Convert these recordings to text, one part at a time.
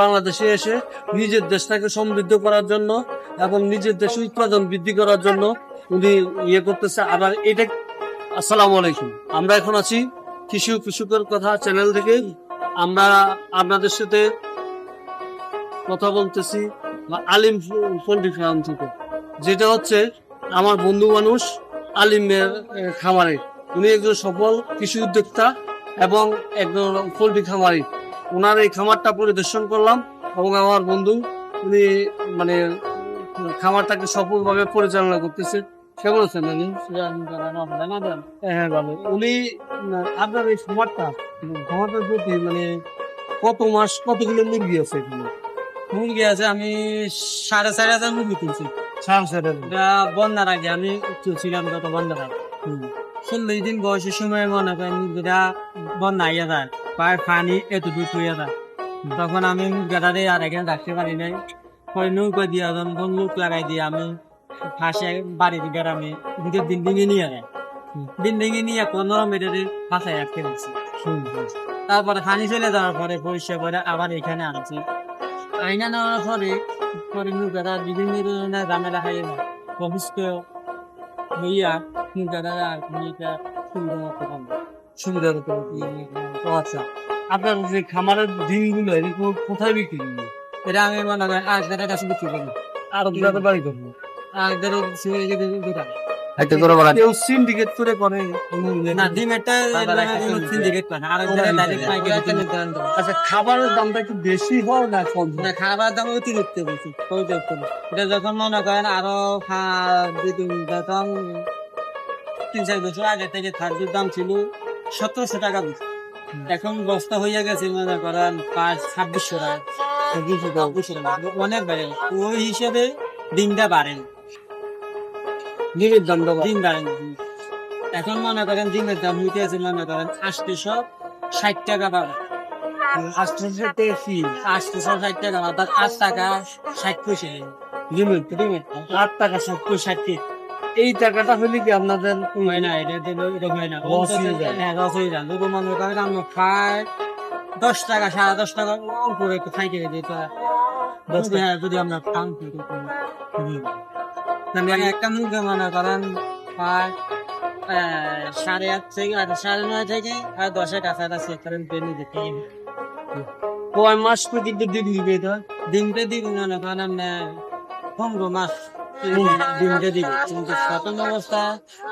বাংলাদেশে এসে নিজের দেশটাকে সমৃদ্ধ করার জন্য এবং নিজের দেশে উৎপাদন বৃদ্ধি করার জন্য উনি ইয়ে করতেছে। আবার এটা আসসালামু আলাইকুম। আমরা এখন আছি কৃষি কৃষকের কথা চ্যানেল থেকে। আমরা আপনাদের সাথে কথা বলতেছি আলিম পোল্ট্রি ফার্ম থেকে। যেটা হচ্ছে আমার বন্ধু মানুষ আলিমের খামারে। উনি একজন সফল কৃষি উদ্যোক্তা এবং একজন পোল্ট্রি খামারি। ওনার এই খামারটা পরিদর্শন করলাম এবং আমার বন্ধু উনি মানে খামারটাকে সফলভাবে পরিচালনা করতেছে। কেমন আছেন উনি? হ্যাঁ ভালো। উনি আপনার এই খামারটা খামারটার প্রতি মানে কত মাস কতগুলো মুরগি আছে এখানে? মুরগি আছে আমি সাড়ে চার হাজার মুরগি কিনছি সাড়ে চার হাজার। এটা বন্যার আগে আমি চলছিলাম যত বন্যার আগে। চল্লিশ দিন বয়সের সময় মনে করেন বন্যা আইয়া যায়। পায়ে পানি এতটুকু হইয়া যায় তখন আমি মুরগাটারে আর এখানে রাখতে পারি নাই। পরে নৌকা দিয়ে যখন লোক লাগাই দিয়ে, আমি ফাঁসে বাড়ির গ্রামে দুটো বিল্ডিং এ নিয়ে যায় বিল্ডিং এ নিয়ে পনেরো মিটারে ফাঁসায় রাখতে পারছি তারপরে পানি চলে যাওয়ার পরে পরিষ্কার করে আবার এখানে আনছি। আইনা নেওয়ার পরে পরে নৌকাটা বিভিন্ন ধরনের ঝামেলা খাই অফিসকে হইয়া নৌকাটা আর সুন্দর। সুবিধা হতো আচ্ছা আপনার যে খামারের ডিমগুলো এরকম কোথায় বিক্রি করবেন এটা আমি মনে আজকের কাছে বিক্রি করি আর আপনাদের বাড়ি করব। আজকের দুটা। একটা করে বলা কেউ সিন্ডিকেট করে করে না ডিমেরটা সিন্ডিকেট পান আর ডাইরেক্ট পাইকারি কিনে আচ্ছা খাবারের দামটা একটু বেশি হয় না কম না খাবার দাম অতিরিক্ত বেশি। এটা যখন মনে করেন আরও যখন তিন চার বছর আগে থেকে খাদ্যের দাম ছিল সতেরোশো টাকা বেশি এখন বস্তা হইয়া গেছে মনে করেন পাঁচ ছাব্বিশশো টাকা। অনেক বেড়ে। ওই হিসেবে দিনটা বাড়ে। ডিমের দামটা বাড়ে। দিন বাড়ে এখন মনে করেন দিনের দাম হইতে আছে মনে করেন আটশো ষাট টাকা বাড়ে। আটশো টাকা ফি আটশো ষাট টাকা অর্থাৎ আট টাকা ষাট পয়সা। আট টাকা সত্তর ষাট এই টাকাটা হলে কি আপনাদের হয় না এটা দিল এটা হয় না। Loss হয়ে যায়। হ্যাঁ লস হয়ে যায়। দুটো মনে করেন আমরা খাই দশ টাকা সাড়ে দশ টাকা অল্প একটু খাই খেয়ে দিই তো দশ টাকা। হ্যাঁ যদি আমরা খান মানে একটা মুরগি মনে করেন আহ, সাড়ে আট থেকে আর সাড়ে নয় থেকে আর দশের কাছাকাছি করেন পেনি দিতে কয় মাস পর্যন্ত ডিম দিবে এটা? ডিমটা দিব মনে করেন পনেরো মাস ডিমটা দিব কিন্তু অবস্থা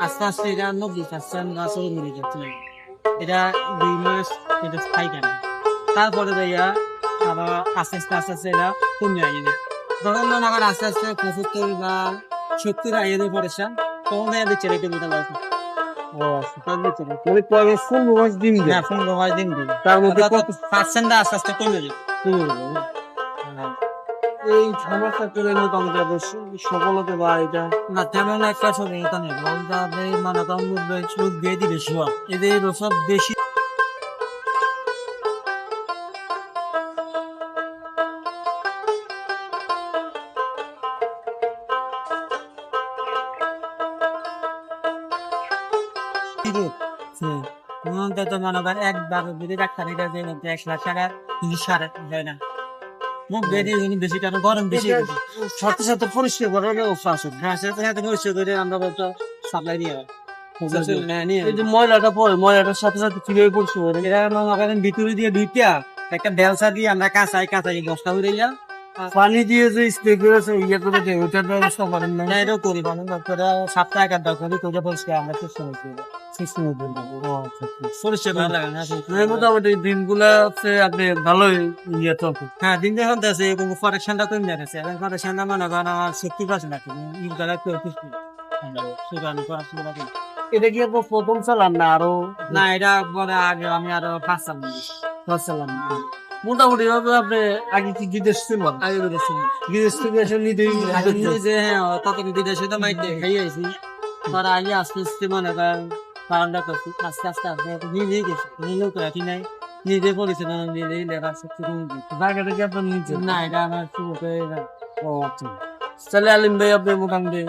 আস্তে আস্তে এটা নব্বই পার্সেন্ট গাছও যাচ্ছে এটা দুই মাস এটা স্থায়ী কেন তারপরে যাইয়া আবার আস্তে আস্তে আস্তে আস্তে এটা কমে আস্তে আস্তে পঁচাত্তর বা সত্তর আইয়ে দিয়ে তখন দেখা দিচ্ছে রেটে মিটা লাগছে ও তাহলে তো না। কয় মাস পনেরো মাস ডিম দেয় পনেরো মাস দিন তার মধ্যে আস্তে আস্তে কমে যাবে? এই সমস্যা আবার স- সফল হতে বা এটা। না, তেমন একটা ছবি এটা নেই মানে দিয়ে দিবে, শোয়া। এদের সব করেন একবার যদি ডাক্তার এটা এক লাখ টাকা সাড়ে দেয় না। মুখ বেরিয়ে বেশি কারণ গরম বেশি সাথে সাথে পরিষ্কার করার আছে। হ্যাঁ সেটা সাথে পরিষ্কার করে আমরা বলতো সাপ্লাই হ্যাঁ, নিয়ে এই যে ময়লাটা পরে ময়লাটার সাথে সাথে কীভাবে পরিষ্কার করে ভিতরে দিয়ে দুইটা একটা বেলসা দিয়ে আমরা কাঁচাই কাঁচাই বস্তা উড়ে যা পানি দিয়ে যে স্প্রে করেছে ইয়ে করে দেয় ওটার ব্যবস্থা করেন না। এটাও করি মানে করে সপ্তাহে এক আধ করে করে পরিষ্কার আমরা আচ্ছা মোটামুটি দিনগুলা হচ্ছে আপনি ভালোই ইয়ে তো। হ্যাঁ দিন যখন আছে এবং প্রোডাকশনটা কমে যাচ্ছে এখন প্রোডাকশনটা মনে করেন আমার সুগান পড়াশোনা করি এটা কি আপনার প্রথম চালান না আরও? না এটা পরে আগে আমি আরও পাঁচ চালান। মোটামুটি ভাবে আপনি আগে কি বিদেশ ছিল আগে বেরোচ্ছি বিদেশ থেকে এসে নিজেই যে হ্যাঁ তত দিদিদের সাথে মাইক খাই আইছি তার আগে আস্তে আস্তে মনে করেন কারণটা করছি। আস্তে আস্তে আস্তে নিজেই গেছি। নিজেও করে কি নাই। নিজে পরিচালনা নিজেই লেখা সত্যি জায়গা থেকে আপনার নিচে না এটা আমার শুরু করে ও আচ্ছা। তাহলে আলিম ভাই আপনি মোটামুটি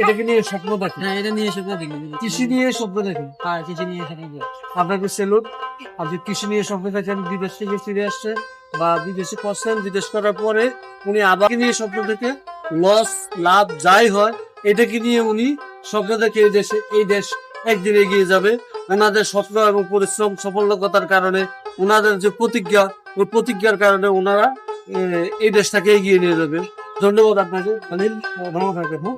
এটাকে নিয়ে স্বপ্ন দেখেন? হ্যাঁ এটা নিয়ে দেখি। কৃষি নিয়ে স্বপ্ন দেখেন? হ্যাঁ কিছু নিয়ে এসে দেখি। আপনাকে সেলুট? আপনি কৃষি নিয়ে স্বপ্ন দেখেন বিদেশ থেকে ফিরে আসছে বা বিদেশে করছেন বিদেশ করার পরে উনি আবার নিয়ে স্বপ্ন দেখে? লস লাভ যাই হয়, এটাকে নিয়ে উনি স্বপ্ন দেখে এই দেশে, এই দেশ একদিন এগিয়ে যাবে। ওনাদের স্বপ্ন এবং পরিশ্রম সফলতার কারণে, ওনাদের যে প্রতিজ্ঞা, ওই প্রতিজ্ঞার কারণে ওনারা এই দেশটাকে এগিয়ে নিয়ে যাবে। ধন্যবাদ আপনাকে। খালিল ভালো থাকবেন হ্যাঁ।